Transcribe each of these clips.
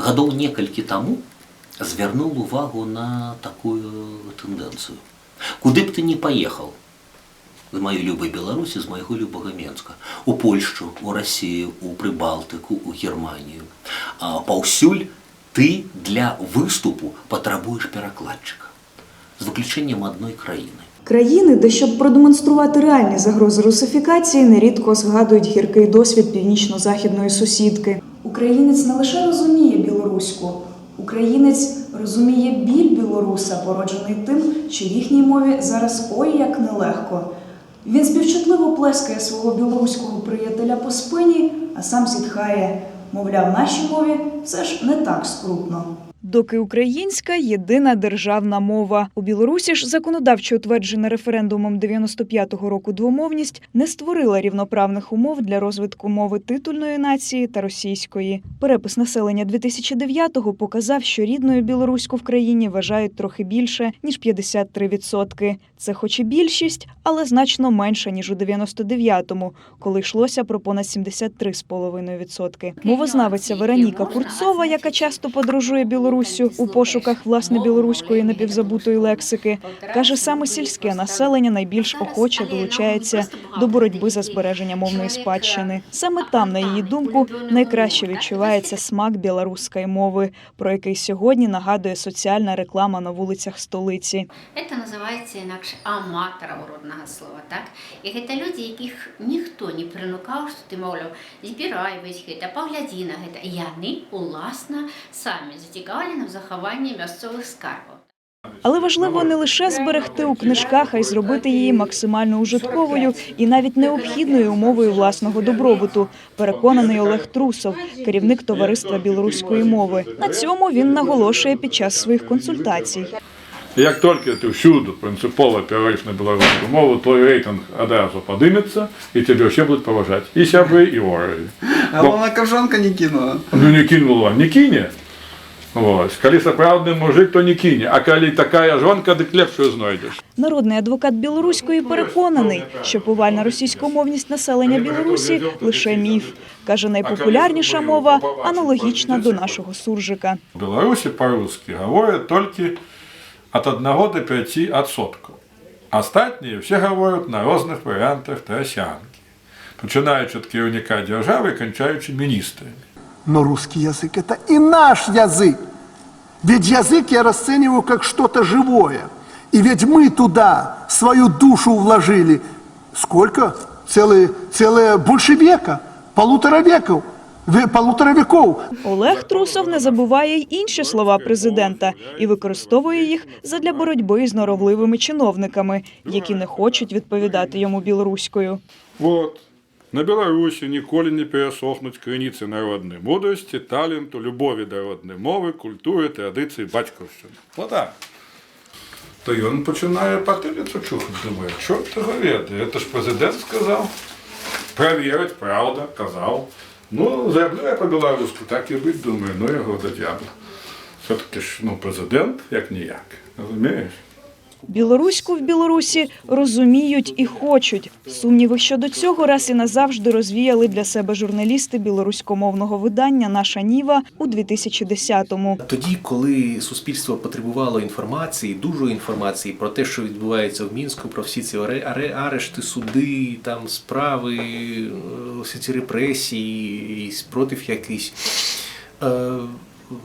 гадоў некалькі таму звярнуў увагу на такую тэндэнцыю. Куды б ты не паехаў з маёй любай Беларусі, з майго любага Менска, у Польшчу, у Расію, у Прыбалтыку, у Германію. А паўсюль ты для выступу патрабуеш перакладчыка з выключэннем адной краіны. Країни, де щоб продемонструвати реальні загрози русифікації, нерідко згадують гіркий досвід північно-західної сусідки. Українець не лише розуміє білоруську, українець розуміє біль білоруса, породжений тим, що їхній мові зараз ой як нелегко. Він співчутливо плескає свого білоруського приятеля по спині, а сам зітхає. Мовляв, нашій мові все ж не так скрутно. Доки українська єдина державна мова у Білорусі ж законодавчо утверджена референдумом 95-го року двомовність не створила рівноправних умов для розвитку мови титульної нації та російської. Перепис населення 2009-го показав, що рідною білоруську в країні вважають трохи більше ніж 53%. Це, хоч і більшість, але значно менше ніж у 99-му, коли йшлося про понад 73,5%. Мовознавиця Вероніка Курцова, яка часто подорожує Білоруссю у пошуках власне білоруської напівзабутої лексики, каже, саме сільське населення найбільш охоче долучається до боротьби за збереження мовної спадщини. Саме там, на її думку, найкраще відчувається смак білоруської мови, про який сьогодні нагадує соціальна реклама на вулицях столиці. Це називається інакше аматором родного слова, так? І це люди, яких ніхто не принукав, що ти, мовляв, збирай весь гэта, погляді на гэта. І вони, уласна, самі зацікавлені в захованні місцевих скарбів. Але важливо не лише зберегти у книжках, а й зробити її максимально ужитковою і навіть необхідною умовою власного добробуту. Переконаний Олег Трусов, керівник товариства білоруської мови. На цьому він наголошує під час своїх консультацій. Як тільки ти всюди принципово перейдеш на білоруську мову, твій рейтинг одразу подиметься, і тебе всі будуть поважати. І сябри, і вороги. А вона коржанка не кинула. Ну не кинула, не кине. Ось. Коли справжній мужик, то не кине. А коли така жонка, дик лепшою знайдеш. Народний адвокат білоруської переконаний, що повальна російськомовність населення Білорусі лише міф. Каже, найпопулярніша мова аналогічна до нашого суржика. В Білорусі по-русски говорять тільки від 1 до 5 відсотків. Остальні всі говорять на різних варіантах тросянки. Починаючи від керівника держави і кончаючи міністрами. Но русский язык это и наш язык. Ведь язык я расцениваю как что-то живое. И ведь мы туда свою душу вложили. Сколько? Целые, целое больше века. Полутора веков. ве- Полутора веков. Олег Трусов не забуває й інші слова президента і використовує їх задля боротьби з норовливими чиновниками, які не хочуть відповідати йому білоруською. На Беларусі ніколи не пересохнуть криниці народної мудрості, таленту, любові до родної мови, культури, традицій, батьківщини. Отак. То він починає потилицю чухати, думає, що ти говорити? Це ж президент сказав. Провірить, правда, казав. Ну, заявлю я по-білоруську, так і бути, думаю, ну його до дьявола. Все-таки ж ну, президент, як ніяк. Розумієш? Білоруську в Білорусі розуміють і хочуть. Сумніви щодо цього раз і назавжди розвіяли для себе журналісти білоруськомовного видання Наша Ніва у 2010-му. Тоді, коли суспільство потребувало інформації, дуже інформації про те, що відбувається в мінську, про всі ці аре- аре- арешти, суди, там справи, е, всі ці репресії, спротив якийсь.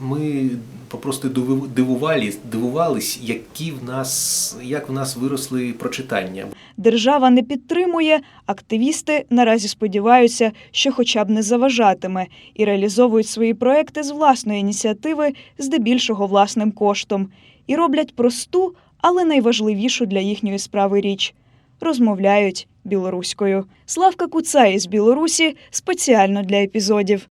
Ми попросту диву- дивувались, дивувались, які в нас, як в нас виросли прочитання. Держава не підтримує, активісти наразі сподіваються, що хоча б не заважатиме, і реалізовують свої проекти з власної ініціативи, здебільшого власним коштом, і роблять просту, але найважливішу для їхньої справи річ розмовляють білоруською. Славка Куцай із Білорусі спеціально для епізодів.